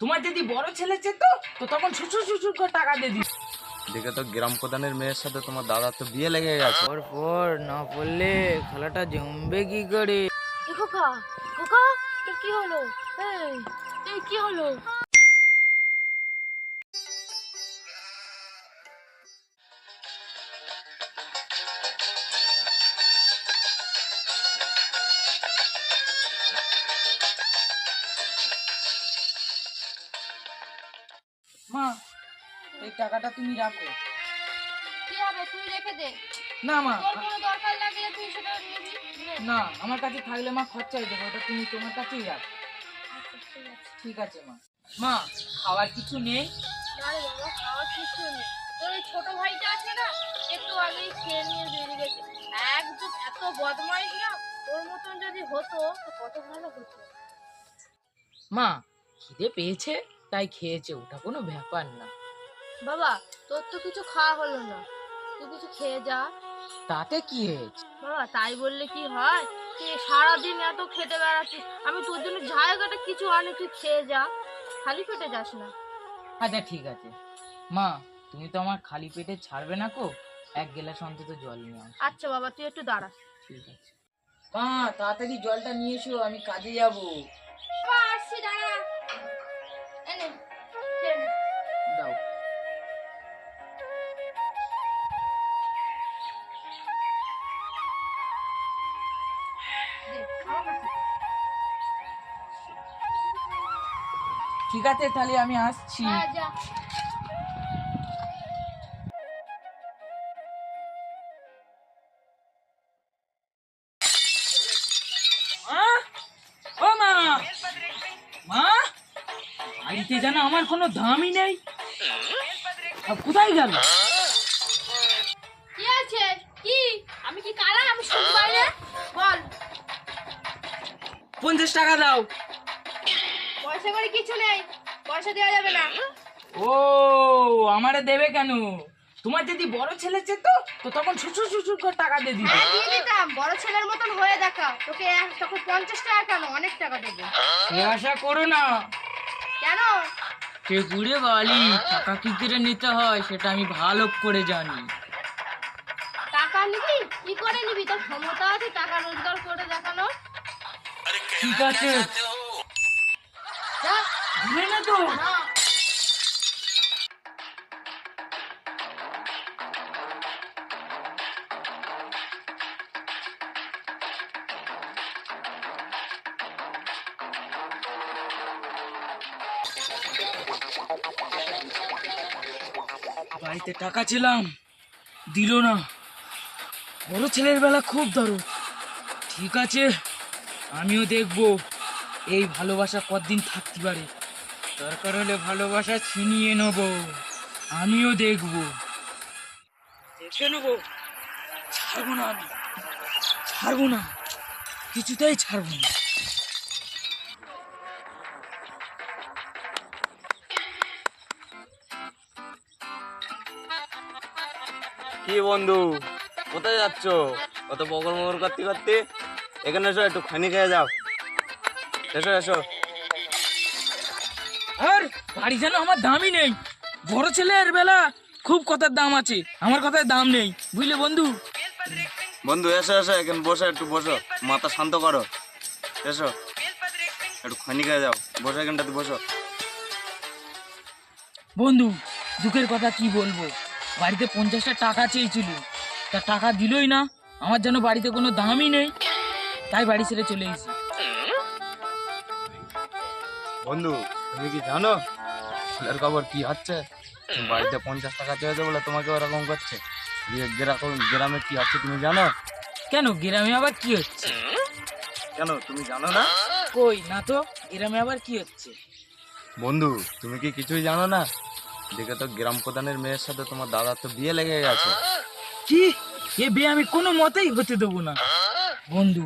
তোমার যদি বড় ছেলে চেত তো তখন শ্বশুর শ্বশুর করে টাকা দিয়ে দিস দেখে তো গ্রাম প্রধানের মেয়ের সাথে তোমার দাদা তো বিয়ে লেগে গেছে। ওর পর না পড়লে খেলাটা জমবে কি করে? খোকা খোকা কি হলো? এই এই কি হলো? টাকাটা তুমি রাখো। কি হবে? তুই রেখে দে। না মা। তোর কোনো দরকার লাগলে তুই সেটা নিবি। না আমার কাছে থাকলে মা খরচা হয়ে যাবে ওটা তুমি তোমার কাছেই রাখ। আচ্ছা, ঠিক আছে। মা। মা খাবার কিছু নেই? না রে বাবা খাওয়ার কিছু নেই। তোর ওই ছোট ভাইটা আছে না একটু আগেই খেয়ে নিয়ে বেরিয়ে গেছে। একদম এত বদমাইশ না তোর মতন যদি হতো তো কত ভালো হতো। মা খিদে পেয়েছে তাই খেয়েছে ওটা কোনো ব্যাপার না। বাবা তোর তো কিছু খাওয়া হলো না। তুই কিছু খেয়ে যা। তাতে কি হয়েছে? বাবা তাই বললে কি হয়? তুই সারাদিন এত খেতে বেড়াচ্ছিস। আমি তোর জন্য জায়গাটা কিছু আনি তুই খেয়ে যা। খালি পেটে যাস না। আচ্ছা ঠিক আছে। মা তুমি তো আমার খালি পেটে ছাড়বে না কো? এক গ্লাস অন্তত জল নিয়ে আস। আচ্ছা বাবা তুই একটু দাঁড়া। ঠিক আছে। মা তাড়াতাড়ি জলটা নিয়ে এসো আমি কাজে যাব। বাবা আসছি দাঁড়া। এনে। দাও। ঠিক আছে তাহলে আমি আসছি। হ্যাঁ ও মা মা বাড়িতে জানো আমার কোনো দামই নেই। কোথায় গেল? কি আছে? কি? আমি কি কালা? আমি শুনতে পাই না। বল। পঞ্চাশ টাকা দাও। পয়সা করে কিছু নেই। পয়সা দেওয়া যাবে না ও আমারে দেবে কেন? তোমার যদি বড় ছেলে চেত তো তখন শ্বশুর শ্বশুর করে টাকা দিয়ে দিবে। হ্যাঁ, দিয়ে দিতাম বড় ছেলের মতন হয়ে দেখা তোকে এক- তোকে পঞ্চাশ টাকা কেন? অনেক টাকা দেবো। সে আশা করো না। কেন? সে ঘুরে বালি টাকা কি করে নিতে হয় সেটা আমি ভালো করে জানি। টাকা নিবি? কি করে নিবি? তোর ক্ষমতা আছে টাকা রোজগার করে দেখানো ঠিক আছে। যা। বাড়িতে টাকা ছিলাম, দিল না। বড় ছেলের বেলা খুব দরদ ঠিক আছে, আমিও দেখব, এই ভালোবাসা কতদিন থাকতে পারে। দরকার হলে ভালোবাসা ছিনিয়ে নেব। আমিও দেখব। দেখে নেব। ছাড়বো না আমি। ছাড়বো না। কিছুতেই ছাড়বো না। কি বন্ধু কোথায় যাচ্ছ? কত বগর মগর করতে করতে? এখানে এসো একটু খানি খেয়ে যাও। এসো এসো। আর বাড়ি যেন আমার দামই নেই। বড় ছেলের বেলা খুব কথার দাম আছে আমার কথার দাম নেই বুঝলে বন্ধু? বন্ধু এসো এসো এখন বসো একটু বসো। মাথা শান্ত করো। এসো। একটু খানি খেয়ে যাও। বসো এখানটাতে বসো। বন্ধু দুঃখের কথা কি বলব? বাড়িতে পঞ্চাশটা টাকা চেয়েছিল। তা টাকা দিলই না। আমার যেন বাড়িতে কোনো দামই নেই। তাই বাড়ি ছেড়ে চলে এসেছি। বন্ধু তুমি কি জানো? ছেলের খবর কি হচ্ছে? বাড়িতে পঞ্চাশ টাকা চেয়েছে বলে তোমাকে ওরকম করছে। যেরকম গ্রামে কি হচ্ছে তুমি জানো? কেন? গ্রামে আবার কি হচ্ছে? কেন? তুমি জানো না? কই? না তো গ্রামে আবার কি হচ্ছে? বন্ধু তুমি কি কিছুই জানো না? দেখে তো গ্রাম প্রধানের মেয়ের সাথে তোমার দাদার তো বিয়ে লেগে গেছে। কি? এ বিয়ে আমি কোনো মতেই হতে দেবো না। বন্ধু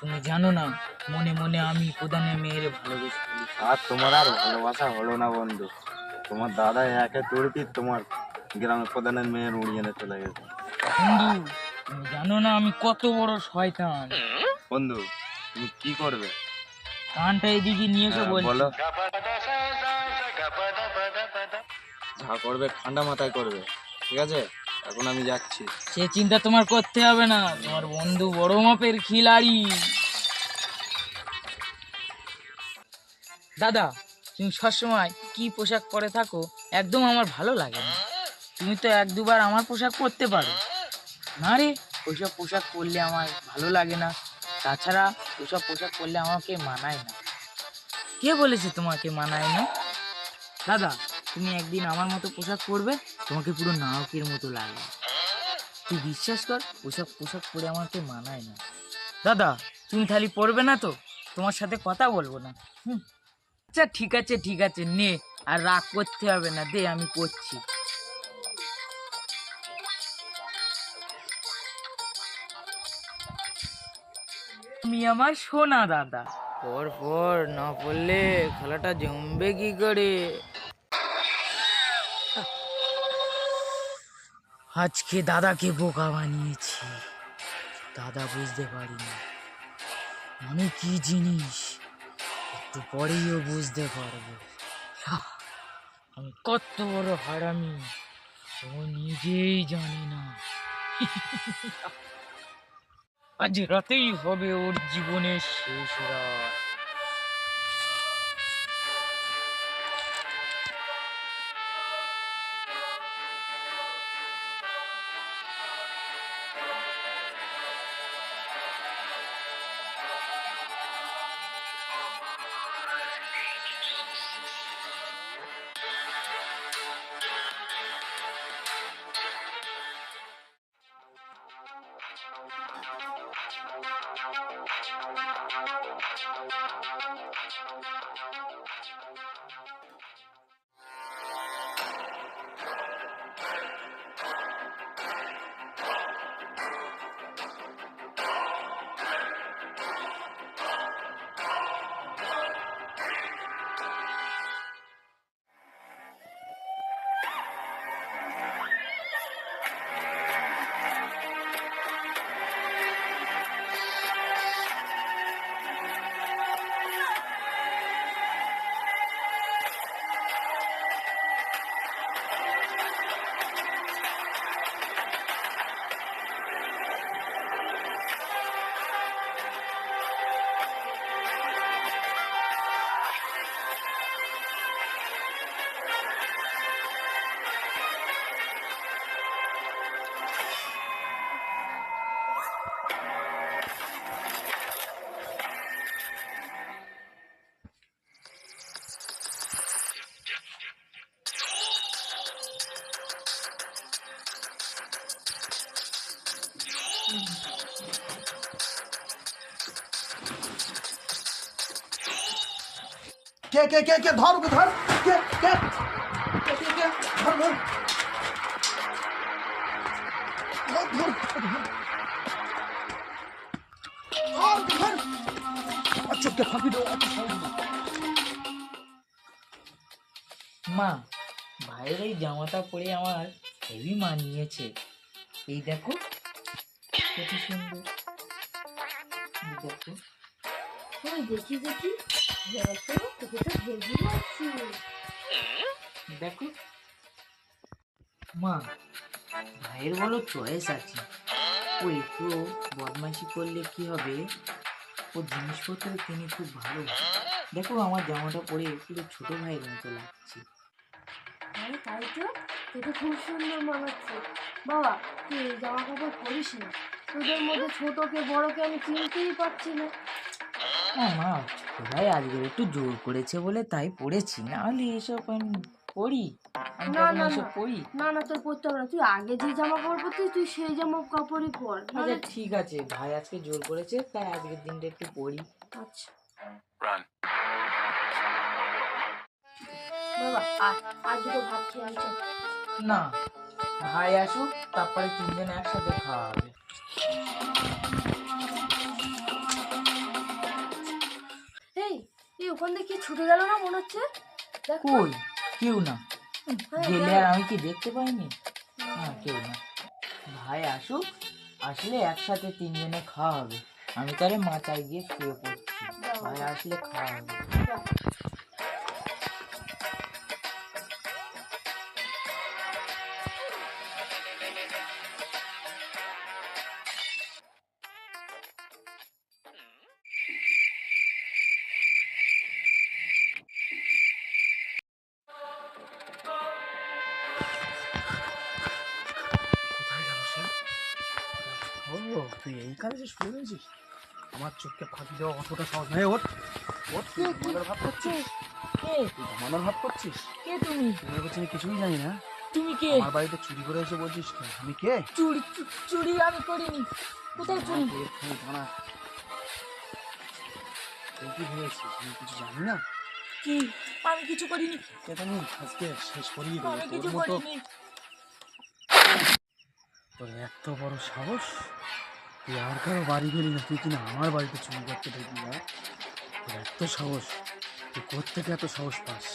তুমি জানো না মনে মনে আমি প্রধানের মেয়ের ভালোবেসে আর তোমার আর ভালোবাসা হলো না বন্ধু। তোমার দাদা একে তুড়তি তোমার গ্রামের প্রধানের মেয়ের উড়িয়ে নিয়ে চলে গেছে। বন্ধু তুমি জানো না আমি কত বড় শয়তান। বন্ধু তুমি কি করবে? কানটা এদিকে নিয়ে এসো হ্যাঁ, বলো। যা করবে ঠান্ডা মাথায় করবে ঠিক আছে? এখন আমি যাচ্ছি। সে চিন্তা তোমার করতে হবে না। তোমার বন্ধু বড় মাপের খিলাড়ি। দাদা, তুমি সবসময় কি পোশাক পরে থাকো একদম আমার ভালো লাগে না। তুমি তো এক দুবার আমার পোশাক পরতে পারো। না রে, ওইসব পোশাক পরলে আমার ভালো লাগে না। তাছাড়া ওইসব পোশাক পরলে আমাকে মানায় না। কে বলেছে তোমাকে মানায় না? দাদা, তুমি একদিন আমার মতো পোশাক পরবে, তোমাকে পুরো নায়কের মতো লাগবে তুই বিশ্বাস কর ওসব পোশাক পরে আমাকে মানায় না। দাদা, তুমি খালি পরবে না তো? তোমার সাথে কথা বলব না। হুম। আচ্ছা ঠিক আছে ঠিক আছে নে। আর রাগ করতে হবে না দে আমি করছি। তুমি আমার সোনা দাদা। পর পর না পড়লে খেলাটা জমবে কি করে? আজকে দাদাকে বোকা বানিয়েছি। দাদা বুঝতে পারিনি। আমি কি জিনিস? একটু পরেই ও বুঝতে পারব। আমি কত বড় হারামি, ও নিজেই জানে না। আজ রাতেই হবে ওর জীবনের শেষ রাত। Thank you. কে কে কে কে, ধর ধর, কে কে মা, ভাইয়ের এই জামাটা পরে আমার হেভি মানিয়েছে। এই দেখো। কত সুন্দর দেখো। ওই দেখি দেখি। দেখো। মা, ভাইয়ের বলো চয়েস আছে। ও একটু বদমাইশি করলে কি হবে? ও জিনিসপত্র কিনে খুব ভালো। দেখো, আমার জামাটা পরে পুরো ছোট ভাইয়ের মতো লাগছে। আরে, তাই তো? তোকে খুব সুন্দর মানাচ্ছে। বাবা, তুই জামা কাপড় পরিস না। তোদের মধ্যে ছোটকে বড়কে আমি চিনতেই পারছি না। না মা ভাই আজকে একটু জোর করেছে বলে তাই পড়েছি। নাহলে এসব আমি পড়ি। না, না, এসব। পড়ি। না না তোর পরতে হবে না। তুই আগে যে জামা কাপড় পরতিস তুই সেই জামা কাপড়ই পর। আচ্ছা ঠিক আছে ভাই আজকে জোর করেছে তাই আজকের দিনটা একটু পড়ি। আচ্ছা। বাবা আর আর দুটো ভাত খেয়ে না ভাই আসুক তারপরে তিনজনে একসাথে খাওয়া হবে। এই এই ওখান থেকে কি ছুটে গেল না মনে হচ্ছে? দেখ তো। কই? কেউ না। হ্যাঁ, গেলে হ্যাঁ। আর আমি কি দেখতে পাইনি? হ্যাঁ কেউ না। ভাই আসুক আসলে একসাথে তিনজনে খাওয়া হবে। আমি তাহলে মাচায় গিয়ে শুয়ে পড়ছি। ভাই আসলে খাওয়া হবে। তুই এই কাজে শুরু হয়েছিস আমার চোখকে ফাঁকি দেওয়া অতটা সহজ নয়। ওর ওর তুই ঘুমানোর ভাব করছিস? কে? তুই ঘুমানোর ভাব করছিস? কে তুমি? করছি আমি কিছুই জানি না। তুমি কে? আমার বাড়িতে চুরি করে এসে বলছিস কি? আমি কে? চুরি চুরি আমি করিনি। কোথায় চুরি জানা তুই কি ভেবেছিস? আমি কিছু জানি না? কি? আমি কিছু করিনি। এটা আমি আজকে শেষ করিয়ে দেবো আমি কিছু করিনি। তোর এত বড় সাহস? তুই আর কারও বাড়ি গেলি না তুই কিনা আমার বাড়িতে চুরি করতে ঢুকলি না তোর এত সাহস তুই কোথেকে এত সাহস পাস?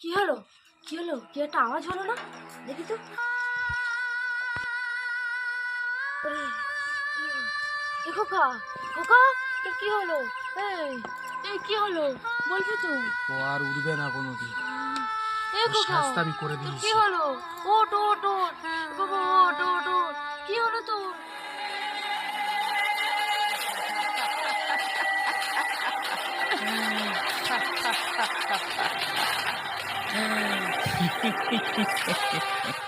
কি হলো? কি হলো? কি একটা আওয়াজ হলো না? দেখি তো। খোকা খোকা কি হলো? এই কি হলো? বলবি তো। ও আর উঠবে না কোনোদিন। শাস্তি আমি করে দিয়েছি কি হলো ওট ওট ওট বাবা ওট ওট ওট কি হলো তোর?